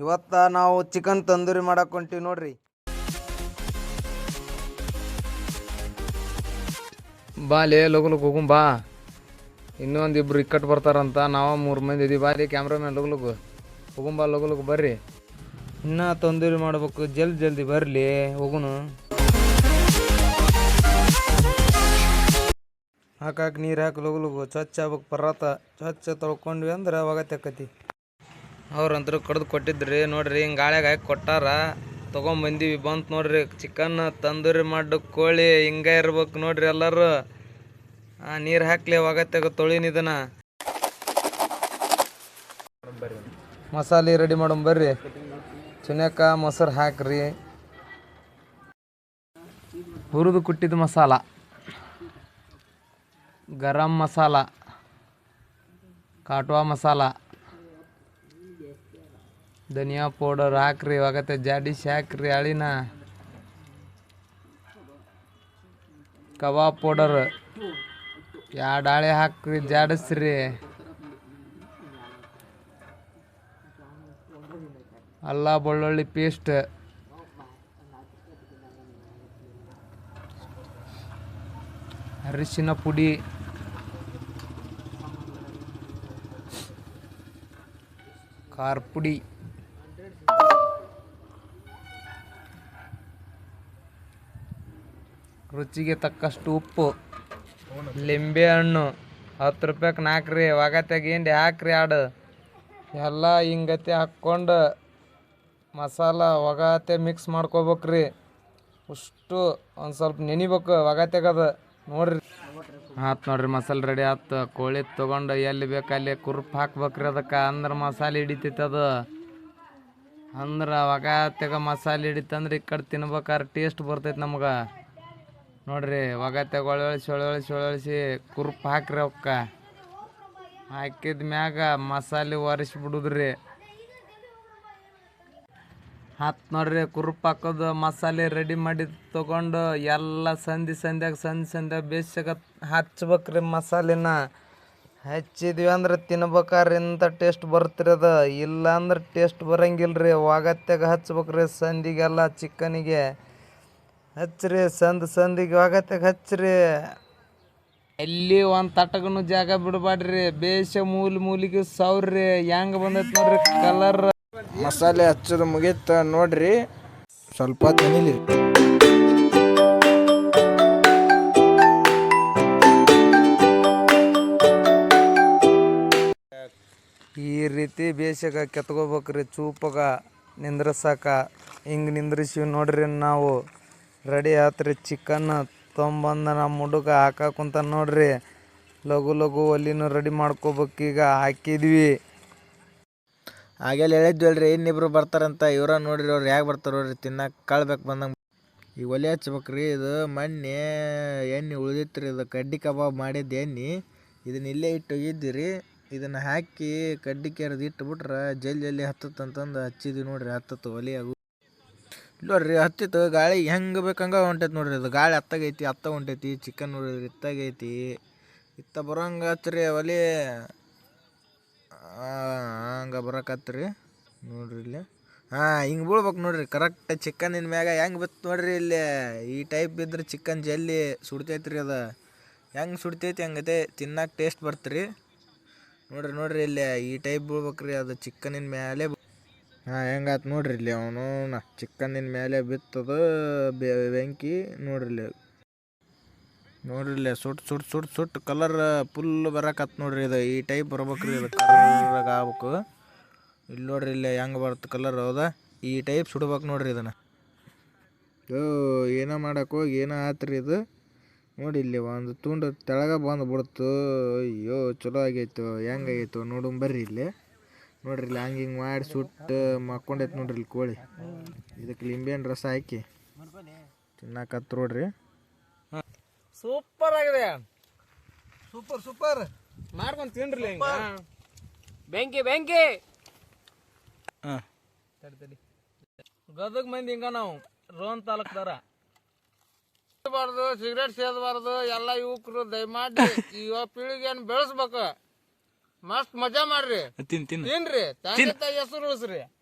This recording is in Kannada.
ಇವತ್ತ ನಾವು ಚಿಕನ್ ತಂದೂರಿ ಮಾಡಕ್ ಹೊಂಟಿವಿ ನೋಡ್ರಿ. ಬಾ ಲೇ, ಲಗು ಲಗು ಹೋಗುಂ, ಬಾ. ಇನ್ನೊಂದು ಇಬ್ರು ಇಕ್ಕಟ್ಟು ಬರ್ತಾರಂತ, ನಾವು ಮೂರು ಮಂದಿ ಇದೀವಿ. ಬಾ ಲೇ ಕ್ಯಾಮ್ರಾಮ್ಯಾನ್ ಲಗು ಹೋಗುಂ ಬಾ, ಲಗು ಲಗು, ಬರ್ರಿ. ಇನ್ನ ತಂದೂರಿ ಮಾಡ್ಬೇಕು, ಜಲ್ದಿ ಜಲ್ದಿ ಬರ್ಲಿ, ಹೋಗುನು. ಹಾಕಾಕ್ ನೀರು ಹಾಕಿ, ಲಗು ಲಗು, ಸ್ವಚ್ಛ ಆಗ್ಬೇಕು ಪರಾತ ಸ್ವಚ್ಛ ತೊಳ್ಕೊಂಡ್ವಿ ಅಂದ್ರೆ ಅವಾಗ ತೆಕ್ಕತಿ ಅವ್ರಂತರೂ ಕಡ್ದು ಕೊಟ್ಟಿದ್ರಿ. ನೋಡ್ರಿ, ಹಿಂಗೆ ಗಾಳ್ಯಾಗ ಹಾಕಿ ಕೊಟ್ಟಾರ. ತೊಗೊಂಬಂದೀವಿ, ಬಂತು ನೋಡ್ರಿ. ಚಿಕನ್ ತಂದೂರಿ ಮಾಡು ಕೋಳಿ ಹಿಂಗೆ ಇರ್ಬೇಕು ನೋಡ್ರಿ ಎಲ್ಲರೂ. ನೀರು ಹಾಕ್ಲಿ ಅವಾಗತ್ತಾಗ ತೊಳಿನ ಇದನ್ನ. ಮಸಾಲೆ ರೆಡಿ ಮಾಡೋಣ ಬರ್ರಿ. ಚುನಕ ಮೊಸರು ಹಾಕ್ರಿ. ಹುರಿದು ಕುಟ್ಟಿದ ಮಸಾಲ. ಗರಂ ಮಸಾಲ. ಕಾಟ್ವಾ ಮಸಾಲ. ಧನಿಯಾ ಪೌಡರ್ ಹಾಕ್ರಿ, ಇವಾಗತ್ತೆ ಜಾಡಿಸಿ ಹಾಕ್ರಿ ಅಳಿನ. Kebab powder. ಎರಡು ಹಾಳೆ ಹಾಕ್ರಿ, ಜಾಡಿಸ್ರಿ. ಅಲ್ಲ ಬೆಳ್ಳುಳ್ಳಿ ಪೇಸ್ಟ್ ಅರಿಶಿನ ಪುಡಿ. ಖಾರ ಪುಡಿ. ರುಚಿಗೆ ತಕ್ಕಷ್ಟು ಉಪ್ಪು, ಲಿಂಬೆ ಹಣ್ಣು, ಹತ್ತು ರೂಪಾಯ್ಗೆ ನಾಲ್ಕು ರೀ ಒಗತ್ಯಾಗೇಂಡಿ ಹಾಕ್ರಿ ಆಡು. ಎಲ್ಲ ಹಿಂಗತೆ ಹಾಕ್ಕೊಂಡು ಮಸಾಲ ಒಗತೆ ಮಿಕ್ಸ್ ಮಾಡ್ಕೋಬೇಕ್ರಿ. ಅಷ್ಟು ಒಂದು ಸ್ವಲ್ಪ ನೆನಿಬೇಕು ಒಗತ್ಯಾಗದ ನೋಡ್ರಿ. ಆತು ನೋಡ್ರಿ, ಮಸಾಲೆ ರೆಡಿ ಆತು. ಕೋಳಿ ತೊಗೊಂಡು ಎಲ್ಲಿ ಬೇಕು ಅಲ್ಲಿ ಕುರುಪ್ ಹಾಕ್ಬೇಕ್ರಿ ಅದಕ್ಕೆ. ಅಂದ್ರೆ ಮಸಾಲೆ ಹಿಡಿತೈತೆ ಅದು. ಅಂದ್ರೆ ಒಗತ್ಯಾಗ ಮಸಾಲೆ ಹಿಡಿತಂದ್ರೆ ಈ ಕಡೆ ತಿನ್ಬೇಕಾದ್ರೆ ಟೇಸ್ಟ್ ಬರ್ತೈತೆ ನಮ್ಗೆ. ನೋಡ್ರಿ ಒಗತ್ಯಾಗ ಒಳೊಳಿಸಿ ಒಳೊಳಿಸಿ ಒಳೊಳಿಸಿ ಕುರ್ಪ್ ಹಾಕ್ರಿ ಅವಕ್ಕ ಹಾಕಿದ ಮ್ಯಾಗ ಮಸಾಲೆ ಒರೆಸಿ ಬಿಡುದ್ರಿ ಹತ್ತು ನೋಡ್ರಿ ಕುರುಪ್ ಹಾಕೋದು ಮಸಾಲೆ ರೆಡಿ ಮಾಡಿ ತಗೊಂಡು ಎಲ್ಲ ಸಂಧಿ ಸಂಧ್ಯಾಗ ಸಂಧಿ ಸಂಧ್ಯಾಗ ಬೇಸಿಗೆ ಹಚ್ಬೇಕ್ರಿ ಮಸಾಲೆನ ಹಚ್ಚಿದ್ವಿ ಅಂದ್ರೆ ತಿನ್ಬೇಕಾದ್ರೆ ಇಂಥ ಟೇಸ್ಟ್ ಬರ್ತಿರಿ ಅದು ಇಲ್ಲ ಅಂದ್ರೆ ಟೇಸ್ಟ್ ರೀ ಒಗತ್ಯಾಗ ಹಚ್ಬೇಕ್ರಿ ಸಂದಿಗೆಲ್ಲ ಚಿಕನಿಗೆ ಹಚ್ಚ್ರಿ ಸಂದ್ ಸಂದಿಗೆ ಒಗತ್ಯಾಗ ಹಚ್ಚ್ರಿ. ಎಲ್ಲಿ ಒಂದು ತಟಗನು ಜಾಗ ಬಿಡಬಾಡ್ರಿ ಬೇಷ ಮೂಲಿ ಮೂಲಿಗೆ ಸೌರ್ರಿ ಹೆಂಗ್ ಬಂದೈತೆ ನೋಡ್ರಿ ಕಲರ್ ಮಸಾಲೆ ಹಚ್ಚೋದು ಮುಗೀತ ನೋಡ್ರಿ ಸ್ವಲ್ಪ ತಿನ್ನಿಲಿ ಈ ರೀತಿ ಬೇಸಾಗ ಕೆತ್ಕೋಬೇಕ್ರಿ ಚೂಪಗ ನಿಂದ್ರಸಾಕ ಹಿಂಗೆ ನಿಂದ್ರಿಸಿವಿ ನೋಡ್ರಿ ನಾವು. ರೆಡಿ ಆತ್ರಿ. ಚಿಕನ್ ತೊಂಬಂದ ನಮ್ಮ ಹುಡುಗ ಹಾಕಾಕುಂತ ನೋಡ್ರಿ. ಲಘು ಲಘು ಒಲಿನೂ ರೆಡಿ ಮಾಡ್ಕೋಬೇಕೀಗ ಹಾಕಿದ್ವಿ. ಆಗೆಲ್ಲ ಹೇಳಿದ್ವಲ್ರಿ ಇನ್ನಿಬ್ರು ಬರ್ತಾರಂತ. ಇವ್ರ ನೋಡ್ರಿ ಅವ್ರು ಯಾಕೆ ಬರ್ತಾರೋ ರೀ ತಿನ್ನಕ್ಕೆ ಕಳ್ಬೇಕು ಬಂದಂಗೆ. ಈಗ ಒಲೆ ಹಚ್ಬೇಕ್ರಿ, ಇದು ಮಣ್ಣೆ ಎಣ್ಣೆ ಉಳಿದಿತ್ತು ಇದು ಕಡ್ಡಿ ಕಬಾಬ್ ಮಾಡಿದ್ದು ಎಣ್ಣೆ. ಇದನ್ನ ಇಲ್ಲೇ ಇಟ್ಟು ಹೋಗಿದ್ದೀರಿ ಇದನ್ನು ಹಾಕಿ ಕಡ್ಡಿ ಕೆರೆದು ಇಟ್ಬಿಟ್ರೆ ಜಲ್ದಿ ಜಲ್ದಿ ಹತ್ತತ್ತಂತಂದು ಹಚ್ಚಿದ್ವಿ ನೋಡ್ರಿ, ಹತ್ತತ್ತು ಒಲೆಯಾಗು ನೋಡ್ರಿ ಹತ್ತಿತ್ತು, ಗಾಳಿ ಹೆಂಗೆ ಬೇಕಂಗ ಹೊಂಟೈತಿ ನೋಡ್ರಿ ಅದು. ಗಾಳಿ ಅತ್ತಗೈತಿ, ಅತ್ತ ಹೊಂಟೈತಿ ಚಿಕನ್ ನೋಡಿದ್ರಿ ಇತ್ತಾಗೈತಿ. ಇತ್ತ ಬರೋಂಗೆ ಅವಲಿ. ಒಲೆ ಹಂಗೆ ಬರೋಕತ್ರಿ ನೋಡ್ರಿ ಇಲ್ಲಿ. ಹಾಂ, ಹಿಂಗೆ ಬೀಳ್ಬೇಕು ನೋಡ್ರಿ ಕರೆಕ್ಟ್ ಚಿಕನಿನ ಮ್ಯಾಗ ಹೆಂಗೆ ಬಿತ್ತು ನೋಡ್ರಿ ಇಲ್ಲಿ. ಈ ಟೈಪ್ ಇದ್ರೆ ಚಿಕನ್ ಜಲ್ದಿ ಸುಡ್ತೈತ್ರಿ ಅದು. ಹೆಂಗೆ ಸುಡ್ತೈತಿ ಹಂಗತೆ ತಿನ್ನಕ್ಕೆ ಟೇಸ್ಟ್ ಬರ್ತ್ರಿ. ನೋಡ್ರಿ ನೋಡ್ರಿ ಇಲ್ಲಿ ಈ ಟೈಪ್ ಬೀಳ್ಬೇಕ್ರಿ, ಅದು ಚಿಕನಿನ ಮ್ಯಾಲೆ ಹಾಂ, ಹೆಂಗಾತು ನೋಡ್ರಿ ಇಲ್ಲಿ ಅವನು ಚಿಕ್ಕಂದಿನ ಮೇಲೆ ಬಿತ್ತದ ಬೆಂಕಿ ನೋಡ್ರಿ ಇಲ್ಲಿ. ನೋಡ್ರಿ ಇಲ್ಲಿ ಸುಟ್ಟು ಸುಟ್ಟು ಸುಟ್ ಸುಟ್ ಕಲರ್ ಫುಲ್ ಬರಕತ್ ನೋಡ್ರಿ ಇದು. ಈ ಟೈಪ್ ಬರ್ಬೇಕ್ರಿ ಇದು ಆಗ್ಬೇಕು. ಇಲ್ಲಿ ನೋಡ್ರಿ ಇಲ್ಲಿ ಹೆಂಗೆ ಬರುತ್ತೆ ಕಲರ್ ಹೌದಾ ಈ ಟೈಪ್ ಸುಡ್ಬೇಕು ನೋಡ್ರಿ ಇದನ್ನು. ಯೋ ಏನೋ ಮಾಡೋಕೆ ಹೋಗಿ, ಏನೋ ಆತ್ರಿ ಇದು? ನೋಡಿ ಇಲ್ಲಿ ಒಂದು ತುಂಡು ತೆಳಗ ಬಂದು ಬಿಡ್ತು ಅಯ್ಯೋ, ಚಲೋ ಆಗೈತು ಹೆಂಗಾಗೈತು ನೋಡು ಬರ್ರಿ ಇಲ್ಲಿ. ನೋಡ್ರಿ ಇಲ್ಲಿ ಹಂಗೆ ಹಿಂಗೆ ಮಾಡಿ ಸುಟ್ಟು ಮಕ್ಕೊಂಡೈತೆ ನೋಡ್ರಿ ಇಲ್ಲಿ ಕೋಳಿ. ಇದಕ್ಕೆ ಲಿಂಬೆಹಣ್ಣು ರಸ ಹಾಕಿ ತಿನ್ನಕತ್ತು ನೋಡ್ರಿ. ಸೂಪರ್ ಆಗಿದೆ. Super super. ಮಾಡ್ಕೊಂಡು ತಿನ್ರಿ ಹಿಂಗ. ಬೆಂಕಿ ಬೆಂಕಿ. ಗದಗ ಮಂದಿ ಹಿಂಗ ನಾವು ರೋನ್ ತಾಲೂಕ್ದಾರ ಬಾರ್ದು ಸಿಗರೇಟ್ ಸೇದಬಾರ್ದು ಎಲ್ಲ ಯುವಕರು ದಯಮಾಡಿ ಯುವ ಪೀಳಿಗೆಯನ್ನು ಬೆಳೆಸ್ಬೇಕು. ಮಸ್ತ್ ಮಜಾ ಮಾಡ್ರಿ. ತಿನ್ ತಿನ್. ತಿನ್ರಿ. ತಂದೆ ತಾಯಿ ಹೆಸರು ಉಳಿಸ್ರಿ.